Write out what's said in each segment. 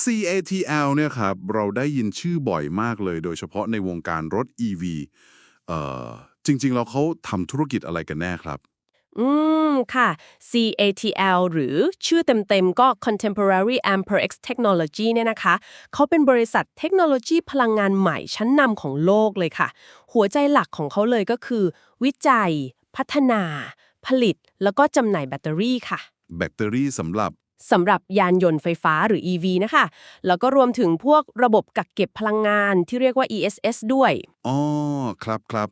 CATL เนี่ยครับเราได้ยินชื่อบ่อยมากเลย โดยเฉพาะในวงการรถ EV เอ่อจริงๆ แล้วเขาทำธุรกิจอะไรกันแน่ครับ อืม ค่ะ CATL หรือชื่อเต็มๆ ก็ Contemporary Amperex Technology เนี่ยนะคะ เขาเป็นบริษัทเทคโนโลยีพลังงานใหม่ชั้นนำของโลกเลยค่ะ หัวใจหลักของเขาเลยก็คือ วิจัย พัฒนา ผลิต แล้วก็จำหน่ายแบตเตอรี่ค่ะ แบตเตอรี่สำหรับ สำหรับยานยนต์ไฟฟ้าหรือ EV นะคะ แล้วก็รวมถึงพวกระบบกักเก็บพลังงานที่เรียกว่า ESS ด้วย อ๋อ ครับครับ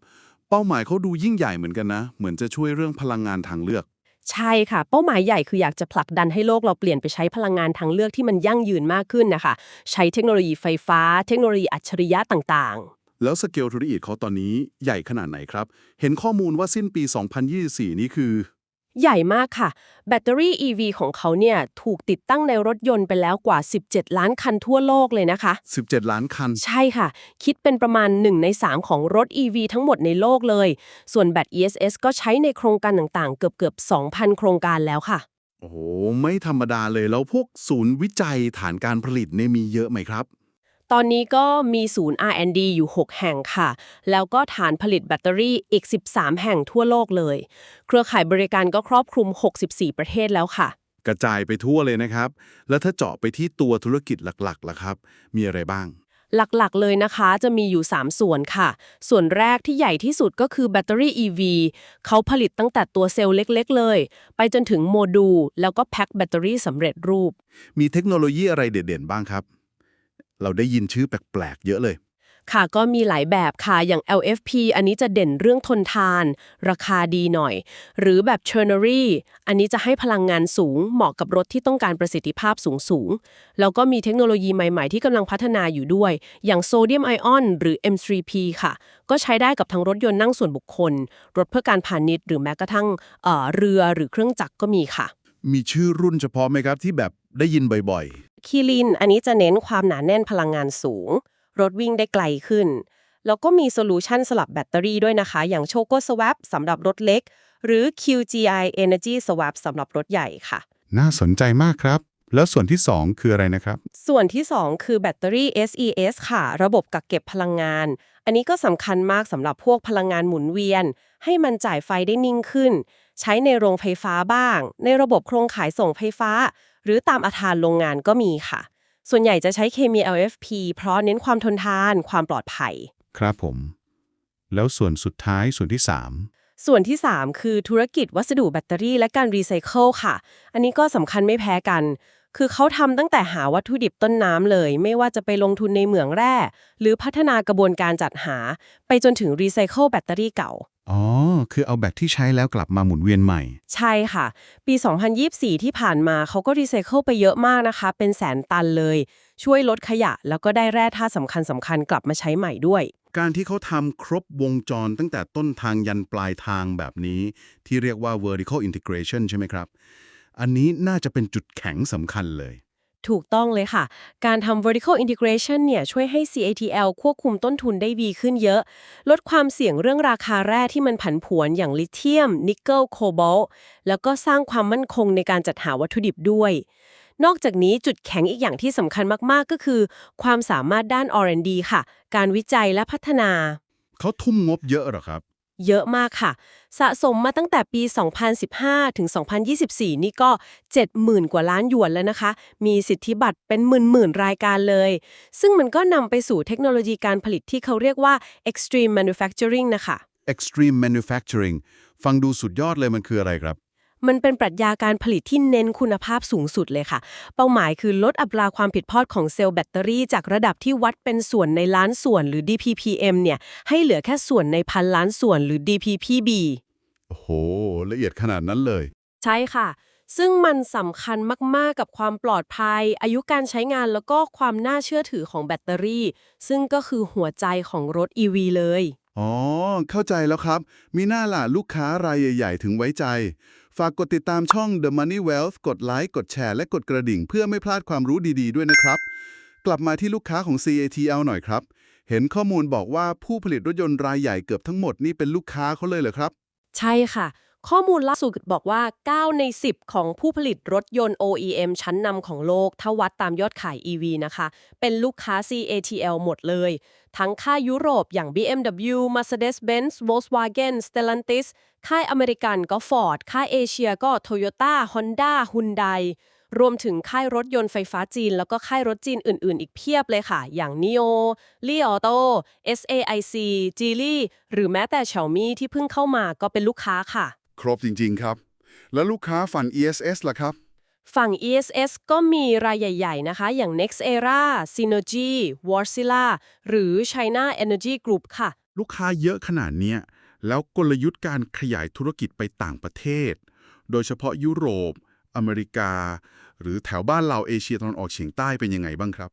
เป้าหมายเขาดูยิ่งใหญ่เหมือนกันนะ เหมือนจะช่วยเรื่องพลังงานทางเลือก ใช่ค่ะ เป้าหมายใหญ่คืออยากจะผลักดันให้โลกเราเปลี่ยนไปใช้พลังงานทางเลือกที่มันยั่งยืนมากขึ้นนะคะ ใช้เทคโนโลยีไฟฟ้า เทคโนโลยีอัจฉริยะต่างแล้วสเกลธุรกิจเขาตอนนี้ใหญ่ขนาดไหนครับ เห็นข้อมูลว่าสิ้นปี 2024 นี้คือๆ ใหญ่มากค่ะ แบตเตอรี่ EV ของเขาเนี่ยถูกติดตั้งในรถยนต์ไปแล้วกว่า 17 ล้านคันทั่วโลกเลยนะคะ 17 ล้านคัน ใช่ค่ะ คิดเป็นประมาณ 1 ใน 3 ของรถ EV ทั้งหมดในโลกเลย ส่วนแบต ESS ก็ใช้ในโครงการต่างๆ เกือบๆ2,000 โครงการแล้วค่ะ โอ้โห ไม่ธรรมดาเลยแล้วพวกศูนย์วิจัยฐานการผลิตเนี่ยมีเยอะไหมครับ ตอนนี้ก็มีศูนย์ R&D อยู่ 6 แห่งค่ะ แล้วก็ฐานผลิตแบตเตอรี่อีก 13 แห่งทั่วโลกเลย เครือข่ายบริการก็ครอบคลุม 64 ประเทศแล้วค่ะ กระจายไปทั่วเลยนะครับ แล้วถ้าเจาะไปที่ตัวธุรกิจหลักๆล่ะครับ มีอะไรบ้าง หลักๆ เลยนะคะจะมีอยู่ 3 ส่วนค่ะ ส่วนแรกที่ใหญ่ที่สุดก็คือแบตเตอรี่ EV เขาผลิตตั้งแต่ตัวเซลล์เล็ก ๆ เลย ไปจนถึงโมดูลแล้วก็แพ็คแบตเตอรี่สำเร็จรูป มีเทคโนโลยีอะไรเด่นๆ บ้างครับ เราได้ยินชื่อแปลกๆ เยอะเลย ค่ะก็มีหลายแบบค่ะ อย่าง LFP อันนี้จะเด่นเรื่องทนทาน ราคาดีหน่อย หรือแบบ Ternary อันนี้จะให้พลังงานสูง เหมาะกับรถที่ต้องการประสิทธิภาพสูงสูงๆแล้วก็มีเทคโนโลยีใหม่ๆ ที่กำลังพัฒนาอยู่ด้วย อย่างโซเดียมไอออนหรือ M3P ค่ะ ก็ใช้ได้กับทั้งรถยนต์นั่งส่วนบุคคล รถเพื่อการพาณิชย์หรือแม้กระทั่งเอ่อเรือหรือเครื่องจักรก็มีค่ะ มีชื่อรุ่นเฉพาะไหมครับที่แบบได้ยินบ่อย คีลิน อันนี้จะเน้นความหนาแน่นพลังงานสูง รถวิ่งได้ไกลขึ้น แล้วก็มีโซลูชันสลับแบตเตอรี่ด้วยนะคะ อย่าง Choco Swap สำหรับรถเล็ก หรือ QGI Energy Swap สำหรับรถใหญ่ค่ะๆน่าสนใจมากครับ แล้วส่วนที่ 2 คืออะไรนะครับ ส่วนที่ 2 คือแบตเตอรี่ SES ค่ะ ระบบกักเก็บพลังงาน อันนี้ก็สำคัญมากสำหรับพวกพลังงานหมุนเวียน ให้มันจ่ายไฟได้นิ่งขึ้น ใช้ในโรงไฟฟ้าบ้าง ในระบบโครงข่ายส่งไฟฟ้า หรือตามอาคารโรงงานก็มีค่ะ ส่วนใหญ่จะใช้เคมี LFP เพราะเน้นความทนทาน ความปลอดภัย ครับผม แล้วส่วนสุดท้ายส่วนที่ส่วนที่ 3 คือธุรกิจวัสดุแบตเตอรี่และการรีไซเคิลค่ะ อันนี้ก็สำคัญไม่แพ้กัน คือเขาทำตั้งแต่หาวัตถุดิบต้นน้ำเลย ไม่ว่าจะไปลงทุนในเหมืองแร่ หรือพัฒนากระบวนการจัดหา ไปจนถึงรีไซเคิลแบตเตอรี่เก่า3 อ๋อ คือเอาแบตที่ใช้แล้วกลับมาหมุนเวียนใหม่ ใช่ค่ะ ปี 2024 ที่ผ่านมาเขาก็รีไซเคิลไปเยอะมากนะคะ เป็นแสนตันเลย ช่วยลดขยะแล้วก็ได้แร่ธาตุสำคัญสำคัญๆกลับมาใช้ใหม่ด้วย การที่เขาทำครบวงจรตั้งแต่ต้นทางยันปลายทางแบบนี้ ที่เรียกว่า vertical integration ใช่ไหมครับ อันนี้น่าจะเป็นจุดแข็งสำคัญเลย ถูกต้องเลยค่ะ การทำ vertical integration เนี่ยช่วยให้ CATL ควบคุมต้นทุนได้ดีขึ้นเยอะ ลดความเสี่ยงเรื่องราคาแร่ที่มันผันผวนอย่างลิเธียม นิกเกิล โคบอลแล้วก็สร้างความมั่นคงในการจัดหาวัตถุดิบด้วย นอกจากนี้จุดแข็งอีกอย่างที่สำคัญมาก ๆ ก็คือ ความสามารถด้าน R&D ค่ะ การวิจัยและพัฒนา เขาทุ่มงบเยอะเหรอครับ เยอะมากค่ะ สะสมมาตั้งแต่ปี 2015 ถึง 2024 นี่ก็ 70,000 กว่าล้านหยวนแล้วนะคะ มีสิทธิบัตรเป็นหมื่นๆ รายการเลย ซึ่งมันก็นำไปสู่เทคโนโลยีการผลิตที่เขาเรียกว่า extreme manufacturing นะคะ extreme manufacturing ฟังดูสุดยอดเลยมันคืออะไรครับ มันเป็นปรัชญาการผลิตที่เน้นคุณภาพสูงสุดเลยค่ะ เป้าหมายคือลดอัตราความผิดพลาดของเซลล์แบตเตอรี่จากระดับที่วัดเป็นส่วนในล้านส่วนหรือ DPPM เนี่ยให้เหลือแค่ส่วนในพันล้านส่วนหรือ DPPB โอ้โห ละเอียดขนาดนั้นเลย ใช่ค่ะ ซึ่งมันสำคัญมาก ๆ กับความปลอดภัย อายุการใช้งานแล้วก็ความน่าเชื่อถือของแบตเตอรี่ ซึ่งก็คือหัวใจของรถ EV เลย อ๋อ เข้าใจแล้วครับ มีหน้าล่ะลูกค้ารายใหญ่ ๆ ถึงไว้ใจ ฝากกดติดตามช่อง The Money Wealth กดไลค์ กดแชร์ และกดกระดิ่ง เพื่อไม่พลาดความรู้ดีๆ ด้วยนะครับ กลับมาที่ลูกค้าของ CATL หน่อยครับ เห็นข้อมูลบอกว่าผู้ผลิตรถยนต์รายใหญ่เกือบทั้งหมดนี่เป็นลูกค้าเขาเลยเหรอครับ ใช่ค่ะ ข้อมูลล่าสุดบอกว่า 9 ใน 10 ของผู้ผลิตรถยนต์ OEM ชั้นนำของโลกถ้าวัดตามยอดขาย EV นะคะ เป็นลูกค้า CATL หมดเลย ทั้งค่ายยุโรปอย่าง BMW Mercedes-Benz Volkswagen Stellantis ค่ายอเมริกันก็ Ford ค่ายเอเชียก็ Toyota Honda Hyundai รวมถึงค่ายรถยนต์ไฟฟ้าจีน แล้วก็ค่ายรถจีนอื่น ๆ อีกเพียบเลยค่ะ อย่าง NIO Li Auto SAIC Geely หรือแม้แต่ Xiaomi ที่เพิ่งเข้ามาก็เป็นลูกค้าค่ะ ครบจริง ๆ ครับ แล้วลูกค้าฝัน ESS ล่ะครับ ฝั่ง ESS ก็มีรายใหญ่ ๆ นะคะ อย่าง Nexera Synergy Wärtsilä หรือ China Energy Group ค่ะ ลูกค้าเยอะขนาดเนี้ยแล้วกลยุทธ์การขยายธุรกิจไปต่างประเทศ โดยเฉพาะยุโรป อเมริกา หรือแถวบ้านเราเอเชียตะวันออกเฉียงใต้เป็นยังไงบ้างครับ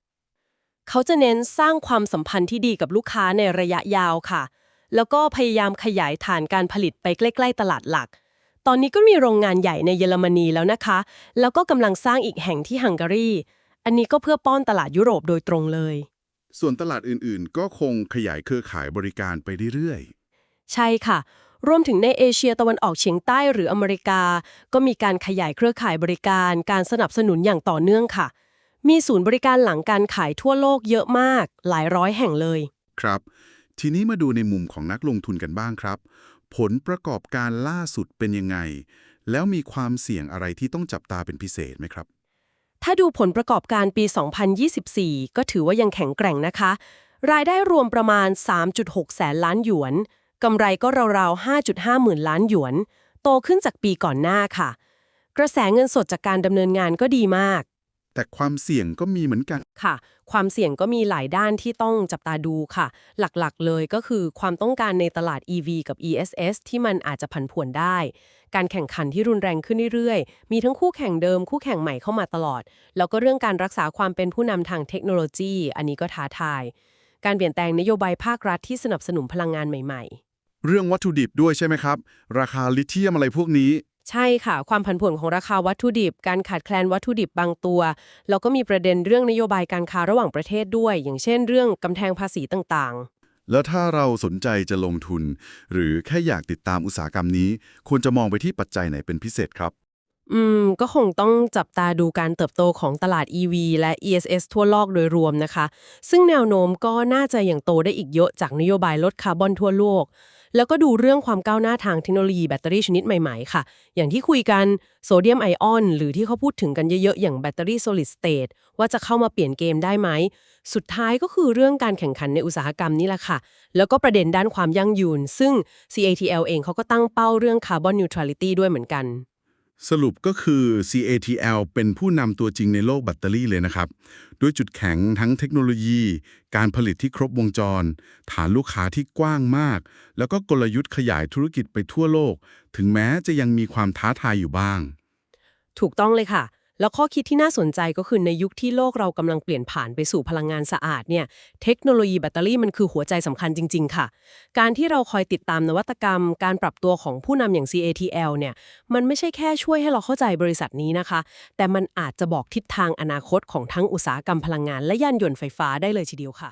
เขาจะเน้นสร้างความสัมพันธ์ที่ดีกับลูกค้าในระยะยาวค่ะ แล้วก็พยายามขยายฐานการผลิตไปใกล้ ๆ ตลาดหลัก ตอนนี้ก็มีโรงงานใหญ่ในเยอรมนีแล้วนะคะ แล้วก็กำลังสร้างอีกแห่งที่ฮังการี อันนี้ก็เพื่อป้อนตลาดยุโรปโดยตรงเลย ส่วนตลาดอื่นๆ ก็คงขยายเครือข่ายบริการไปเรื่อยใช่ค่ะ รวมถึงในเอเชียตะวันออกเฉียงใต้หรืออเมริกา ก็มีการขยายเครือข่ายบริการ การสนับสนุนอย่างต่อเนื่องค่ะ มีศูนย์บริการหลังการขายทั่วโลกเยอะมาก หลายร้อยแห่งเลยๆครับ ทีนี้มาดูในมุมของนักลงทุนกันบ้างครับ ผลประกอบการล่าสุดเป็นยังไง แล้วมีความเสี่ยงอะไรที่ต้องจับตาเป็นพิเศษไหมครับ ถ้าดูผลประกอบการปี 2024 ก็ถือว่ายังแข็งแกร่งนะคะ รายได้รวมประมาณ 3.6 แสนล้านหยวน กำไรก็ราวๆ 5.5 หมื่นล้านหยวน โตขึ้นจากปีก่อนหน้าค่ะ กระแสเงินสดจากการดำเนินงานก็ดีมาก แต่ความเสี่ยงก็มีเหมือนกัน ค่ะ ความเสี่ยงก็มีหลายด้านที่ต้องจับตาดูค่ะ หลักๆ เลยก็คือความต้องการในตลาด EV กับ ESS ที่มันอาจจะผันผวนได้ การแข่งขันที่รุนแรงขึ้นเรื่อยๆ มีทั้งคู่แข่งเดิมคู่แข่งใหม่เข้ามาตลอด แล้วก็เรื่องการรักษาความเป็นผู้นำทางเทคโนโลยี อันนี้ก็ท้าทาย การเปลี่ยนแปลงนโยบายภาครัฐที่สนับสนุนพลังงานใหม่ ๆ เรื่องวัตถุดิบด้วยใช่ไหมครับ ราคาลิเธียมอะไรพวกนี้ ใช่ค่ะ ความผันผวนของราคาวัตถุดิบ การขาดแคลนวัตถุดิบบางตัว แล้วก็มีประเด็นเรื่องนโยบายการค้าระหว่างประเทศด้วย อย่างเช่นเรื่องกำแพงภาษีต่างๆ แล้วถ้าเราสนใจจะลงทุน หรือแค่อยากติดตามอุตสาหกรรมนี้ ควรจะมองไปที่ปัจจัยไหนเป็นพิเศษครับ อืม ก็คงต้องจับตาดูการเติบโตของตลาด EV และ ESS ทั่วโลกโดยรวมนะคะ ซึ่งแนวโน้มก็น่าจะยังโตได้อีกเยอะจากนโยบายลดคาร์บอนทั่วโลก แล้วก็ดูเรื่องความก้าวหน้าทางเทคโนโลยีแบตเตอรี่ชนิดใหม่ๆ ค่ะ อย่างที่คุยกันโซเดียมไอออนหรือที่เขาพูดถึงกันเยอะๆ อย่างแบตเตอรี่โซลิดสเตทว่าจะเข้ามาเปลี่ยนเกมได้ไหม สุดท้ายก็คือเรื่องการแข่งขันในอุตสาหกรรมนี่แหละค่ะ แล้วก็ประเด็นด้านความยั่งยืน ซึ่ง CATL เองเขาก็ตั้งเป้าเรื่องคาร์บอนนิวทรัลิตี้ด้วยเหมือนกัน สรุปก็คือ CATL เป็นผู้นำตัวจริงในโลกแบตเตอรี่เลยนะครับ ด้วยจุดแข็งทั้งเทคโนโลยี การผลิตที่ครบวงจร ฐานลูกค้าที่กว้างมาก แล้วก็กลยุทธ์ขยายธุรกิจไปทั่วโลก ถึงแม้จะยังมีความท้าทายอยู่บ้าง ถูกต้องเลยค่ะ แล้วข้อคิดที่น่าสนใจก็คือในยุคที่โลกเรากำลังเปลี่ยนผ่านไปสู่พลังงานสะอาดเนี่ย เทคโนโลยีแบตเตอรี่มันคือหัวใจสำคัญจริง ๆ ค่ะ การที่เราคอยติดตามนวัตกรรม การปรับตัวของผู้นำอย่าง CATL เนี่ย มันไม่ใช่แค่ช่วยให้เราเข้าใจบริษัทนี้นะคะ แต่มันอาจจะบอกทิศทางอนาคตของทั้งอุตสาหกรรมพลังงานและยานยนต์ไฟฟ้าได้เลยทีเดียวค่ะ